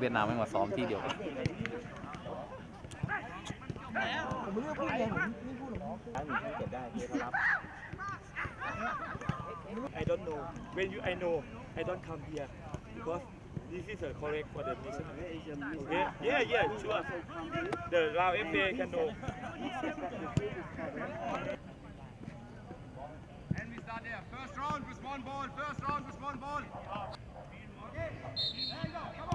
เวียดนามไม่มาซ้อมที่เดียวกันผมไม่เลือกพูดไงผมไม่พูดหรอกเก็บได้เก็บรับ I don't know when you I know I don't come here because this is a correct for the mission okay yeah yeah sure the Lao FA can know And we start there. First round with one ball. First round with one ball. Okay. There you go. Come on.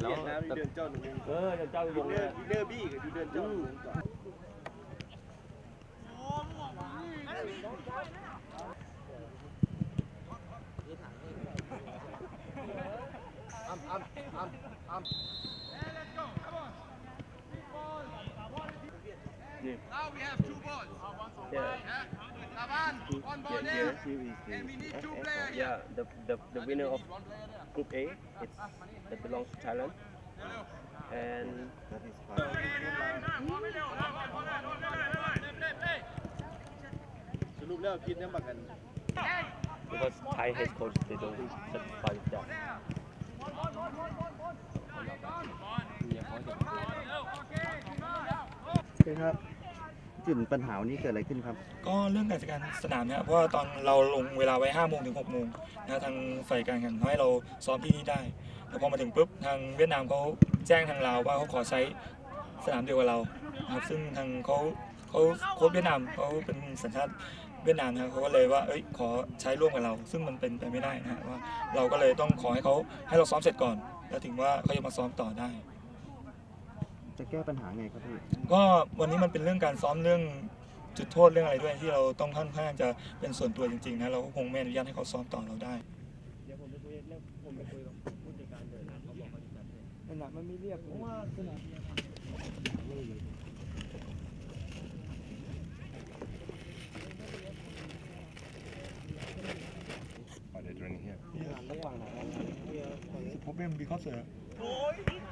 แล้วเดินเจ้าหนึ่งเออเดินเจ้าหนุ่เดินเดิบี้กับเดินเจ้าอัมอั Now we have two balls. Yeah. Yeah. Lavan, one ball there. And we need two players here. Yeah, the, the, the winner of Need one player there. Group A, it's, that belongs to Thailand. And สรุปแล้วคิดเนี่ยมากัน because Thai head coach, they don't satisfy with that. โอเคครับ จุดปัญหาวันนี้เกิดอะไรขึ้นครับ ก็เรื่องการจัดการสนามเนี่ยเพราะว่าตอนเราลงเวลาไว้5โมงถึง6โมงนะทางฝ่ายการแข่งเขาให้เราซ้อมที่นี่ได้แต่พอมาถึงปุ๊บทางเวียดนามเขาแจ้งทางเราวว่าเขาขอใช้สนามเดียวกับเรานะครับซึ่งทางเขาเขาโค้ชเวียดนามเขาเป็นสัญชาติเวียดนามนะครับเขาก็เลยว่าเอ้ยขอใช้ร่วมกับเรา ซึ่งมันเป็นไปไม่ได้นะฮะว่าเราก็เลยต้องขอให้เขาให้เราซ้อมเสร็จก่อน แล้วถึงว่าเขาจะมาซ้อมต่อได้ จะแก้ปัญหาไงครับพี่ก็วันนี้มันเป็นเรื่องการซ้อมเรื่องจุดโทษเรื่องอะไรด้วยที่เราต้องค่อนข้างจะเป็นส่วนตัวจริงๆนะเราก็คงไม่อนุญาตให้เขาซ้อมต่อเราได้เดี๋ยวผมไปคุยแล้วผมไปคุยกับผู้จัดการเดินเขาบอกเขาจะจัดให้สนามมันไม่เรียกผมว่าสนาม problem because uh,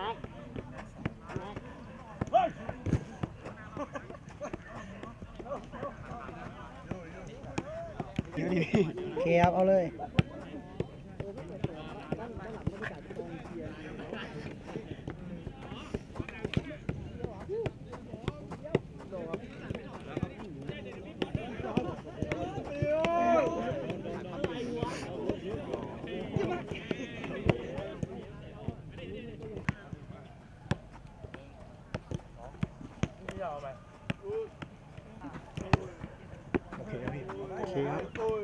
โอเคครับ เอาเลย โ